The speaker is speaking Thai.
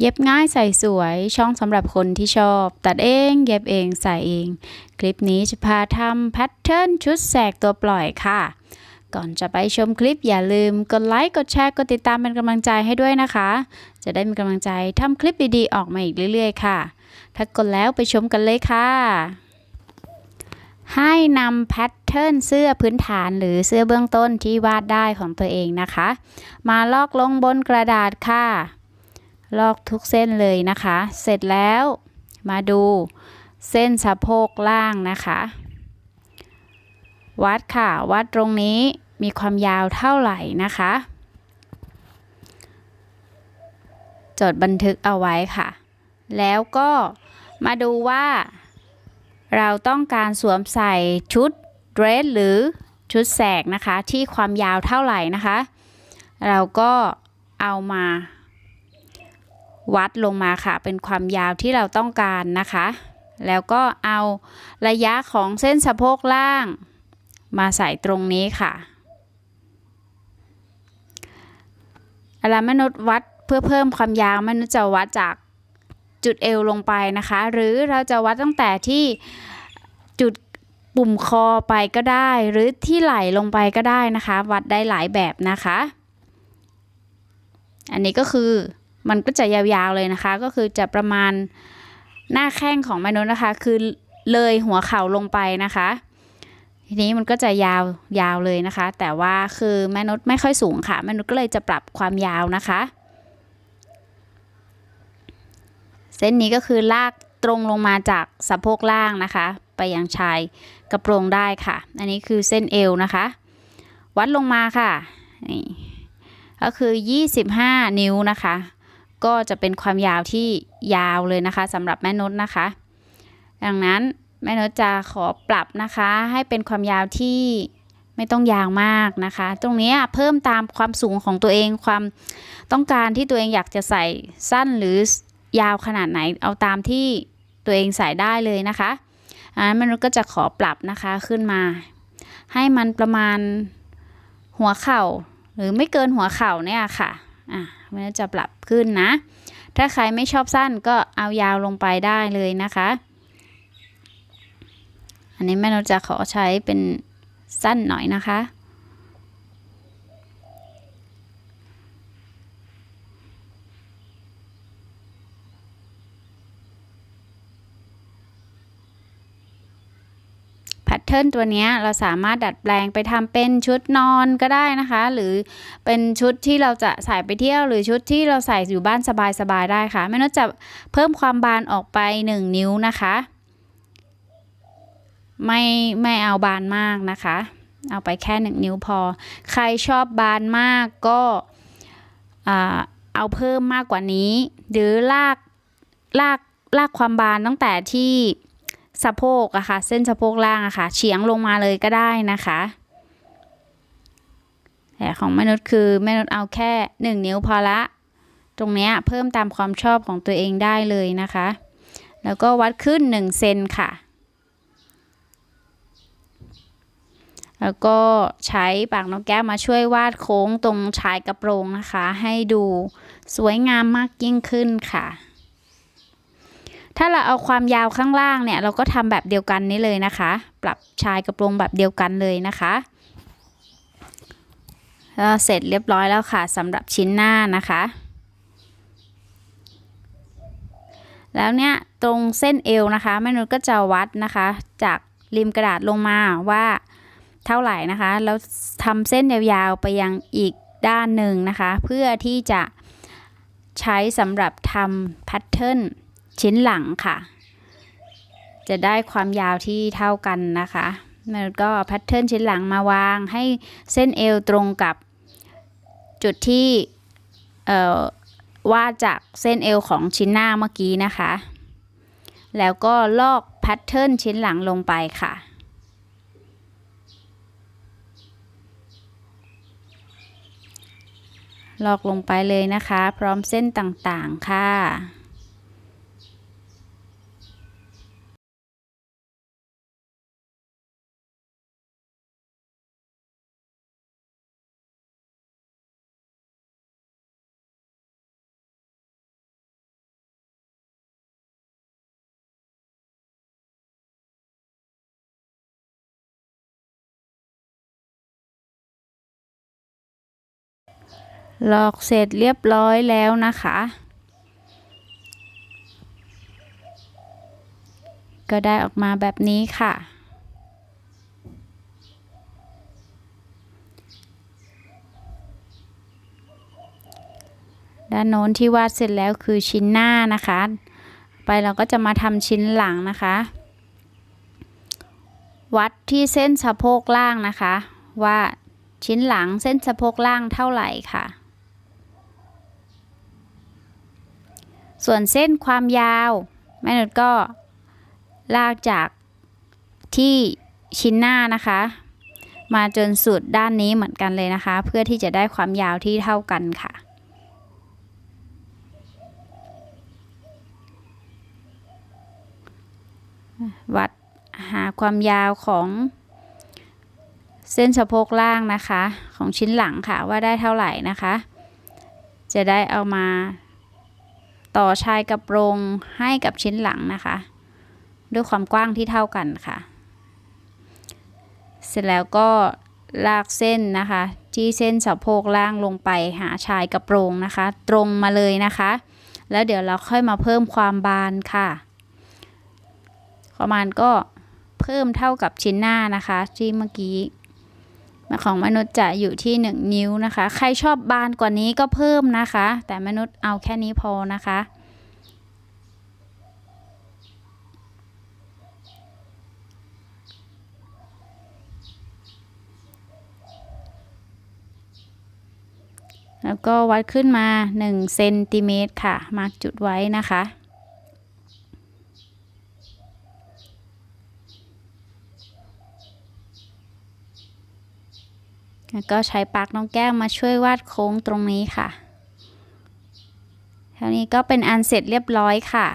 เย็บง่ายใส่สวยช่องสำหรับคนที่ชอบ ตัดเองเย็บเองใส่เอง คลิปนี้จะพาทำแพทเทิร์นชุดแสกตัวปล่อยค่ะ ก่อนจะไปชมคลิปอย่าลืมกดไลค์กดแชร์กดติดตามเป็นกำลังใจให้ด้วยนะคะ จะได้มีกำลังใจทำคลิปดีๆออกมาอีกเรื่อยๆ ค่ะ ถ้ากดแล้วไปชมกันเลยค่ะให้นำแพทเทิร์นเสื้อพื้นฐานหรือเสื้อเบื้องต้นที่วาดได้ของตัวเองนะคะ มาลอกลงบนกระดาษค่ะ ลอกทุกเส้นเลยนะคะ เสร็จแล้วมาดูเส้นสะโพกล่างนะคะ วัดค่ะ วัดตรงนี้มีความยาวเท่าไหร่นะคะ จดบันทึกเอาไว้ค่ะ แล้วก็มาดูว่า เราต้องการสวมใส่ชุดเดรสหรือชุดแสกนะคะ ที่ความยาวเท่าไหร่นะคะ เราก็เอามา วัดลงมาค่ะ เป็นความยาวที่เราต้องการนะคะ แล้วก็เอาระยะของเส้นสะโพกล่าง มาใส่ตรงนี้ค่ะเวลามนุษย์วัดเพื่อเพิ่มความยาวมนุษย์จะวัดจากจุดเอวลงไปนะคะ หรือเราจะวัดตั้งแต่ที่จุดปุ่มคอไปก็ได้ หรือที่ไหล่ลงไปก็ได้นะคะ วัดได้หลายแบบนะคะ อันนี้ก็คือ มันก็จะยาวๆเลยนะคะ ก็คือจะประมาณหน้าแข้งของมนุษย์นะคะ คือเลยหัวเข่าลงไปนะคะ ทีนี้มันก็จะยาวยาวเลยนะคะ แต่ว่าคือมนุษย์ไม่ค่อยสูงค่ะมนุษย์ก็เลยจะปรับความยาวนะคะ เส้นนี้ก็คือลากตรงลงมาจากสะโพกล่างนะคะ ไปยังชายกระโปรงได้ค่ะ อันนี้คือเส้นเอวนะคะ วัดลงมาค่ะนี่ก็คือ 25 นิ้วนะคะ ก็จะเป็นความยาวที่ยาวเลยนะคะสำหรับแม่นุษนะคะ ดังนั้นแม่นุษจะขอปรับนะคะ ให้เป็นความยาวที่ไม่ต้องยาวมากนะคะ ตรงนี้เพิ่มตามความสูงของตัวเองความต้องการที่ตัวเองอยากจะใส่สั้นหรือยาวขนาดไหนเอาตามที่ตัวเองใส่ได้เลยนะคะอ่ามนุษย์ก็จะขอปรับนะคะขึ้นมา ให้มันประมาณหัวเข่า หรือไม่เกินหัวเข่าเนี่ยค่ะ อะมันจะปรับขึ้นนะ ถ้าใครไม่ชอบสั้นก็เอายาวลงไปได้เลยนะคะ อันนี้แม่นุจะขอใช้เป็นสั้นหน่อยนะคะ แพ ทเทิร์นตัวนี้เราสามารถดัดแปลงไปทำเป็นชุดนอนก็ได้นะคะ หรือเป็นชุดที่เราจะใส่ไปเที่ยว หรือชุดที่เราใส่อยู่บ้านสบายๆได้ค่ะแม่นุชจะเพิ่มความบานออกไป 1 นิ้วนะคะ ไม่ไม่เอาบานมากนะคะ เอาไปแค่ 1 นิ้วพอ ใครชอบบานมากก็เอาเพิ่มมากกว่านี้ หรือลากลากลากความบานตั้งแต่ที่ สะโพกอะค่ะ เส้นสะโพกล่างอะค่ะ เฉียงลงมาเลยก็ได้นะคะแต่ของมนุษย์คือแม่นุษย์เอาแค่หนึ่งนิ้วพอละ ตรงเนี้ยเพิ่มตามความชอบของตัวเองได้เลยนะคะ แล้วก็วัดขึ้นหนึ่งเซนค่ะ แล้วก็ใช้ปากนกแก้วมาช่วยวาดโค้งตรงชายกระโปรงนะคะ ให้ดูสวยงามมากยิ่งขึ้นค่ะ ถ้าเราเอาความยาวข้างล่างเนี่ย เราก็ทำแบบเดียวกันนี้เลยนะคะ ปรับชายกระโปรงแบบเดียวกันเลยนะคะเสร็จเรียบร้อยแล้วค่ะสำหรับชิ้นหน้านะคะ แล้วเนี่ยตรงเส้นเอวนะคะแม่นุชก็จะวัดนะคะ จากริมกระดาษลงมาว่าเท่าไหร่นะคะ แล้วทำเส้นยาวๆไปยังอีกด้านหนึ่งนะคะ เพื่อที่จะใช้สำหรับทำแพทเทิร์น ชิ้นหลังค่ะ จะได้ความยาวที่เท่ากันนะคะแล้วก็แพทเทิร์นชิ้นหลังมาวางให้เส้นเอวตรงกับจุดที่วาดจากเส้นเอวของชิ้นหน้าเมื่อกี้นะคะ แล้วก็ลอกแพทเทิร์นชิ้นหลังลงไปค่ะลอกลงไปเลยนะคะ พร้อมเส้นต่างๆค่ะ หลอกเสร็จเรียบร้อยแล้วนะคะ ก็ได้ออกมาแบบนี้ค่ะ ด้านโน้นที่วาดเสร็จแล้วคือชิ้นหน้านะคะ ไปเราก็จะมาทำชิ้นหลังนะคะ วัดที่เส้นสะโพกล่างนะคะ ว่าชิ้นหลังเส้นสะโพกล่างเท่าไหร่ค่ะ ส่วนเส้นความยาวแม่นุชก็ลากจากที่ชิ้นหน้านะคะ มาจนสุดด้านนี้เหมือนกันเลยนะคะ เพื่อที่จะได้ความยาวที่เท่ากันค่ะ วัดหาความยาวของเส้นสะโพกล่างนะคะ ของชิ้นหลังค่ะว่าได้เท่าไหร่นะคะ จะได้เอามา ต่อชายกระโปรงให้กับชิ้นหลังนะคะ ด้วยความกว้างที่เท่ากันค่ะ เสร็จแล้วก็ลากเส้นนะคะ ที่เส้นสะโพกล่างลงไปหาชายกระโปรงนะคะ ตรงมาเลยนะคะ แล้วเดี๋ยวเราค่อยมาเพิ่มความบานค่ะ ประมาณก็เพิ่มเท่ากับชิ้นหน้านะคะ ที่เมื่อกี้ ของมนุษย์จะอยู่ที่ 1 นิ้วนะคะ ใครชอบบานกว่านี้ก็เพิ่มนะคะ แต่มนุษย์เอาแค่นี้พอนะคะแล้วก็วัดขึ้นมา1เซนติเมตรค่ะ มาร์กจุดไว้นะคะ แล้วก็ใช้ปากน้องแก้วมาช่วยวาดโค้งตรงนี้ค่ะเท่านี้ก็เป็นอันเสร็จเรียบร้อยค่ะ